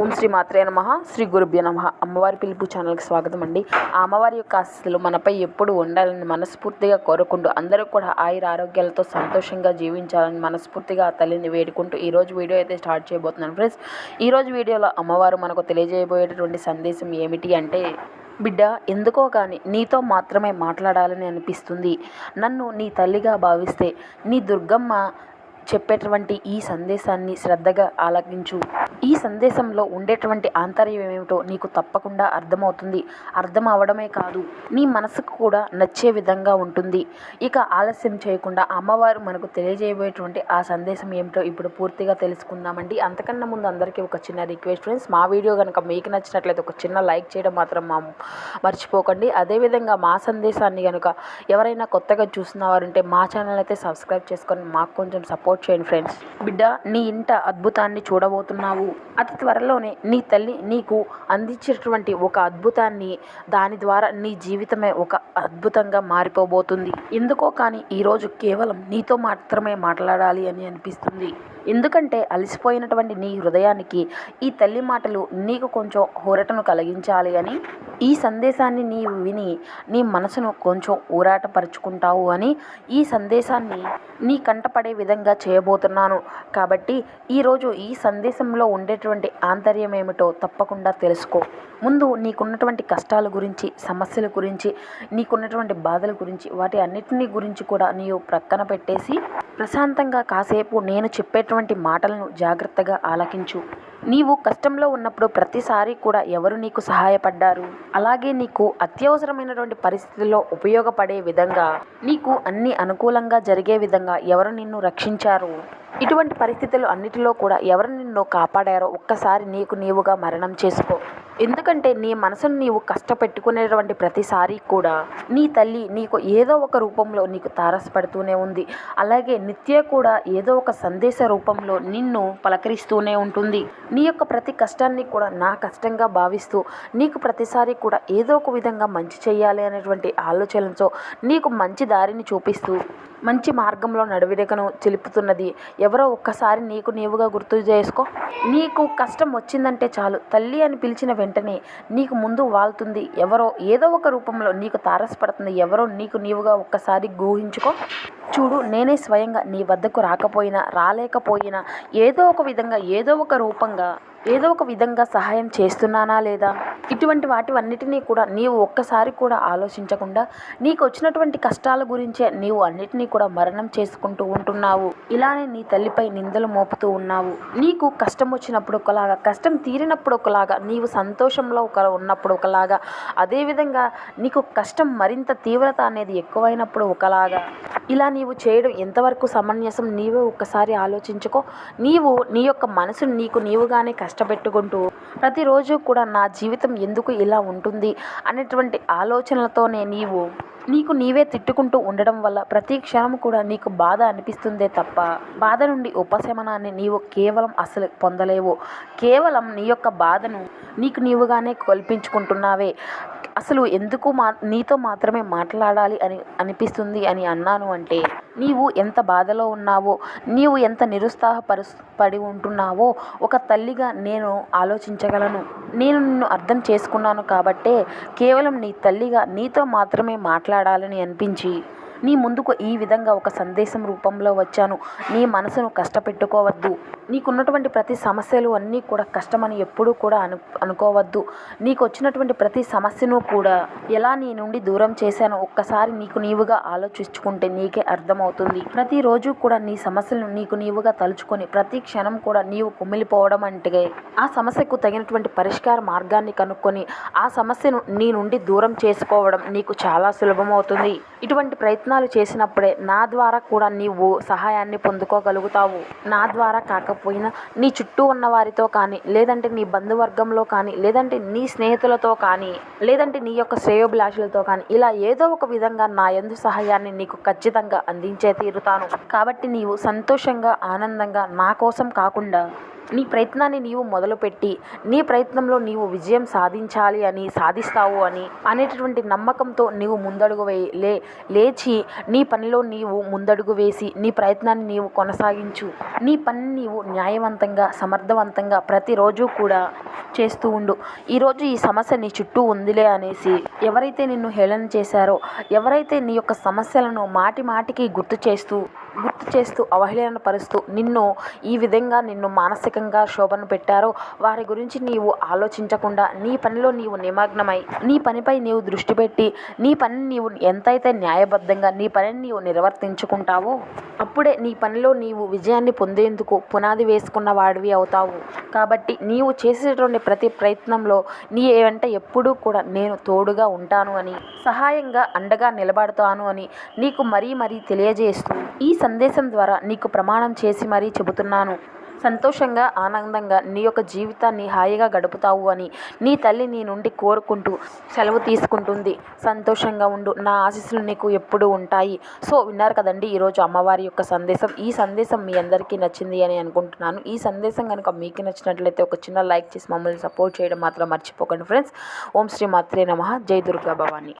ఓం శ్రీ మాత్రే నమ శ్రీ గురుభ్య నమ. అమ్మవారి పిలుపు ఛానల్కి స్వాగతం అండి. ఆ అమ్మవారి యొక్క ఆశీస్సులు మనపై ఎప్పుడు ఉండాలని మనస్ఫూర్తిగా కోరుకుంటూ అందరూ కూడా ఆయుర ఆరోగ్యాలతో సంతోషంగా జీవించాలని మనస్ఫూర్తిగా ఆ తల్లిని వేడుకుంటూ ఈరోజు వీడియో అయితే స్టార్ట్ చేయబోతున్నాను. ఫ్రెండ్స్ ఈరోజు వీడియోలో అమ్మవారు మనకు తెలియజేయబోయేటటువంటి సందేశం ఏమిటి అంటే బిడ్డ ఎందుకో కానీ నీతో మాత్రమే మాట్లాడాలని అనిపిస్తుంది. నన్ను నీ తల్లిగా భావిస్తే నీ దుర్గమ్మ చెప్పేటువంటి ఈ సందేశాన్ని శ్రద్ధగా ఆలకించు. ఈ సందేశంలో ఉండేటువంటి ఆంతర్యం ఏమిటో నీకు తప్పకుండా అర్థమవుతుంది. అర్థం అవడమే కాదు నీ మనసుకు కూడా నచ్చే విధంగా ఉంటుంది. ఇక ఆలస్యం చేయకుండా అమ్మవారు మనకు తెలియజేయబోయేటువంటి ఆ సందేశం ఏమిటో ఇప్పుడు పూర్తిగా తెలుసుకుందామండి. అంతకన్నా ముందు అందరికీ ఒక చిన్న రిక్వెస్ట్ ఫ్రెండ్స్. మా వీడియో కనుక మీకు నచ్చినట్లయితే ఒక చిన్న లైక్ చేయడం మాత్రం మా మర్చిపోకండి. అదేవిధంగా మా సందేశాన్ని కనుక ఎవరైనా కొత్తగా చూసిన మా ఛానల్ అయితే సబ్స్క్రైబ్ చేసుకొని మాకు కొంచెం సపోర్ట్ చేయండి ఫ్రెండ్స్. బిడ్డ నీ ఇంట అద్భుతాన్ని చూడబోతున్నావు. అతి త్వరలోనే నీ తల్లి నీకు అందించేటువంటి ఒక అద్భుతాన్ని దాని ద్వారా నీ జీవితమే ఒక అద్భుతంగా మారిపోబోతుంది. ఎందుకో కానీ ఈరోజు కేవలం నీతో మాత్రమే మాట్లాడాలి అని అనిపిస్తుంది. ఎందుకంటే అలసిపోయినటువంటి నీ హృదయానికి ఈ తల్లి మాటలు నీకు కొంచెం హోరటను కలిగించాలి అని ఈ సందేశాన్ని నీవు విని నీ మనసును కొంచెం ఊరాటపరుచుకుంటావు అని ఈ సందేశాన్ని నీ కంటపడే విధంగా చేయబోతున్నాను. కాబట్టి ఈరోజు ఈ సందేశంలో ఉండేటువంటి ఆంతర్యం ఏమిటో తప్పకుండా తెలుసుకో. ముందు నీకున్నటువంటి కష్టాల గురించి సమస్యల గురించి నీకున్నటువంటి బాధల గురించి వాటి అన్నిటినీ గురించి కూడా నీవు ప్రక్కన పెట్టేసి ప్రశాంతంగా కాసేపు నేను చెప్పేటువంటి మాటలను జాగ్రత్తగా ఆలకించు. నీవు కష్టంలో ఉన్నప్పుడు ప్రతిసారి కూడా ఎవరు నీకు సహాయపడ్డారు? అలాగే నీకు అత్యవసరమైనటువంటి పరిస్థితుల్లో ఉపయోగపడే విధంగా నీకు అన్ని అనుకూలంగా జరిగే విధంగా ఎవరు నిన్ను రక్షించారు? ఇటువంటి పరిస్థితులు అన్నిటిలో కూడా ఎవరు నిన్ను కాపాడారో ఒక్కసారి నీకు నీవుగా మరణం చేసుకో. ఎందుకంటే నీ మనసును నీవు కష్టపెట్టుకునేటువంటి ప్రతిసారి కూడా నీ తల్లి నీకు ఏదో ఒక రూపంలో నీకు తారసపడుతూనే ఉంది. అలాగే నిత్య కూడా ఏదో ఒక సందేశ రూపంలో నిన్ను పలకరిస్తూనే ఉంటుంది. నీ యొక్క ప్రతి కష్టాన్ని కూడా నా కష్టంగా భావిస్తూ నీకు ప్రతిసారి కూడా ఏదో ఒక విధంగా మంచి చేయాలి అనేటువంటి ఆలోచనలతో నీకు మంచి దారిని చూపిస్తూ మంచి మార్గంలో నడువిడకను చెలుపుతున్నది ఎవరో ఒక్కసారి నీకు నీవుగా గుర్తు చేసుకో. నీకు కష్టం వచ్చిందంటే చాలు తల్లి అని పిలిచిన వెంటనే నీకు ముందు వాళ్తుంది. ఎవరో ఏదో ఒక రూపంలో నీకు తారసపడుతుంది. ఎవరో నీకు నీవుగా ఒక్కసారి ఊహించుకో. చూడు నేనే స్వయంగా నీ వద్దకు రాకపోయినా రాలేకపోయినా ఏదో ఒక విధంగా ఏదో ఒక రూపంగా ఏదో ఒక విధంగా సహాయం చేస్తున్నానా లేదా? ఇటువంటి వాటివన్నిటినీ కూడా నీవు ఒక్కసారి కూడా ఆలోచించకుండా నీకు వచ్చినటువంటి కష్టాల గురించే నీవు అన్నిటినీ కూడా మరణం చేసుకుంటూ ఉంటున్నావు. ఇలానే నీ తల్లిపై నిందలు మోపుతూ ఉన్నావు. నీకు కష్టం వచ్చినప్పుడు ఒకలాగా కష్టం తీరినప్పుడు ఒకలాగా నీవు సంతోషంలో ఒక ఉన్నప్పుడు ఒకలాగా అదేవిధంగా నీకు కష్టం మరింత తీవ్రత అనేది ఎక్కువైనప్పుడు ఒకలాగా. ఇలా నీవు చేయడం ఎంతవరకు సమంజసం నీవే ఒక్కసారి ఆలోచించుకో. నీవు నీ యొక్క మనసును నీకు నీవుగానే కష్టపెట్టుకుంటూ ప్రతిరోజు కూడా నా జీవితం ఎందుకు ఇలా ఉంటుంది అనేటువంటి ఆలోచనలతోనే నీవు నీకు నీవే తిట్టుకుంటూ ఉండడం వల్ల ప్రతి క్షణం కూడా నీకు బాధ అనిపిస్తుందే తప్ప బాధ నుండి ఉపశమనాన్ని నీవు కేవలం అసలు పొందలేవు. కేవలం నీ యొక్క బాధను నీకు నీవుగానే కల్పించుకుంటున్నావే. అసలు ఎందుకు మా నీతో మాత్రమే మాట్లాడాలి అని అనిపిస్తుంది అని అన్నాను అంటే నీవు ఎంత బాధలో ఉన్నావో నీవు ఎంత నిరుత్సాహపరు పడి ఉంటున్నావో ఒక తల్లిగా నేను ఆలోచించగలను. నేను నిన్ను అర్థం చేసుకున్నాను కాబట్టే కేవలం నీ తల్లిగా నీతో మాత్రమే మాట్లాడాలని అనిపించి నీ ముందుకు ఈ విధంగా ఒక సందేశం రూపంలో వచ్చాను. నీ మనసును కష్టపెట్టుకోవద్దు. నీకున్నటువంటి ప్రతి సమస్యలు అన్నీ కూడా కష్టమని ఎప్పుడూ కూడా అను అనుకోవద్దు. నీకు వచ్చినటువంటి ప్రతి సమస్యను కూడా ఎలా నీ నుండి దూరం చేశానో ఒక్కసారి నీకు నీవుగా ఆలోచించుకుంటే నీకే అర్థమవుతుంది. ప్రతిరోజు కూడా నీ సమస్యలను నీకు నీవుగా తలుచుకొని ప్రతి క్షణం కూడా నీవు కుమిలిపోవడం అంటే ఆ సమస్యకు తగినటువంటి పరిష్కార మార్గాన్ని కనుక్కొని ఆ సమస్యను నీ నుండి దూరం చేసుకోవడం నీకు చాలా సులభమవుతుంది. ఇటువంటి ప్రయత్నం ప్రయత్నాలు చేసినప్పుడే నా ద్వారా కూడా నీవు సహాయాన్ని పొందుకోగలుగుతావు. నా ద్వారా కాకపోయినా నీ చుట్టూ ఉన్న వారితో కానీ లేదంటే నీ బంధువర్గంలో కానీ లేదంటే నీ స్నేహితులతో కానీ లేదంటే నీ యొక్క శ్రేయోభిలాషులతో కానీ ఇలా ఏదో ఒక విధంగా నా ఎందు సహాయాన్ని నీకు ఖచ్చితంగా అందించే తీరుతాను. కాబట్టి నీవు సంతోషంగా ఆనందంగా నా కోసం కాకుండా నీ ప్రయత్నాన్ని నీవు మొదలుపెట్టి నీ ప్రయత్నంలో నీవు విజయం సాధించాలి అని సాధిస్తావు అని అనేటటువంటి నమ్మకంతో నీవు ముందడుగు వే లే లేచి నీ పనిలో నీవు ముందడుగు వేసి నీ ప్రయత్నాన్ని నీవు కొనసాగించు. నీ పని నీవు న్యాయవంతంగా సమర్థవంతంగా ప్రతిరోజు కూడా చేస్తూ ఉండు. ఈరోజు ఈ సమస్య నీ చుట్టూ ఉందిలే అనేసి ఎవరైతే నిన్ను హేళన చేశారో ఎవరైతే నీ యొక్క సమస్యలను మాటి మాటికి గుర్తు చేస్తూ గుర్తు చేస్తూ అవహేళన పరుస్తూ నిన్ను ఈ విధంగా నిన్ను మానసికంగా శోభను పెట్టారో వారి గురించి నీవు ఆలోచించకుండా నీ పనిలో నీవు నిమగ్నమై నీ పనిపై నీవు దృష్టి పెట్టి నీ పని నీవు ఎంతైతే న్యాయబద్ధంగా నీ పనిని నీవు నిర్వర్తించుకుంటావో అప్పుడే నీ పనిలో నీవు విజయాన్ని పొందేందుకు పునాది వేసుకున్న వాడివి అవుతావు. కాబట్టి నీవు చేసేటువంటి ప్రతి ప్రయత్నంలో నీ వెంట ఎప్పుడూ కూడా నేను తోడుగా ఉంటాను అని సహాయంగా అండగా నిలబడతాను అని నీకు మరీ మరీ తెలియజేస్తూ ఈ సందేశం ద్వారా నీకు ప్రమాణం చేసి మరీ చెబుతున్నాను. సంతోషంగా ఆనందంగా నీ యొక్క జీవితాన్ని హాయిగా గడుపుతావు అని నీ తల్లి నీ నుండి కోరుకుంటూ సెలవు తీసుకుంటుంది. సంతోషంగా ఉండు. నా ఆశీస్సులు నీకు ఎప్పుడూ ఉంటాయి. సో విన్నారు కదండి ఈరోజు అమ్మవారి యొక్క సందేశం. ఈ సందేశం మీ అందరికీ నచ్చింది అని అనుకుంటున్నాను. ఈ సందేశం కనుక మీకు నచ్చినట్లయితే ఒక చిన్న లైక్ చేసి మమ్మల్ని సపోర్ట్ చేయడం మాత్రం మర్చిపోకండి ఫ్రెండ్స్. ఓం శ్రీ మాత్రే నమ. జై దుర్గా భవాని.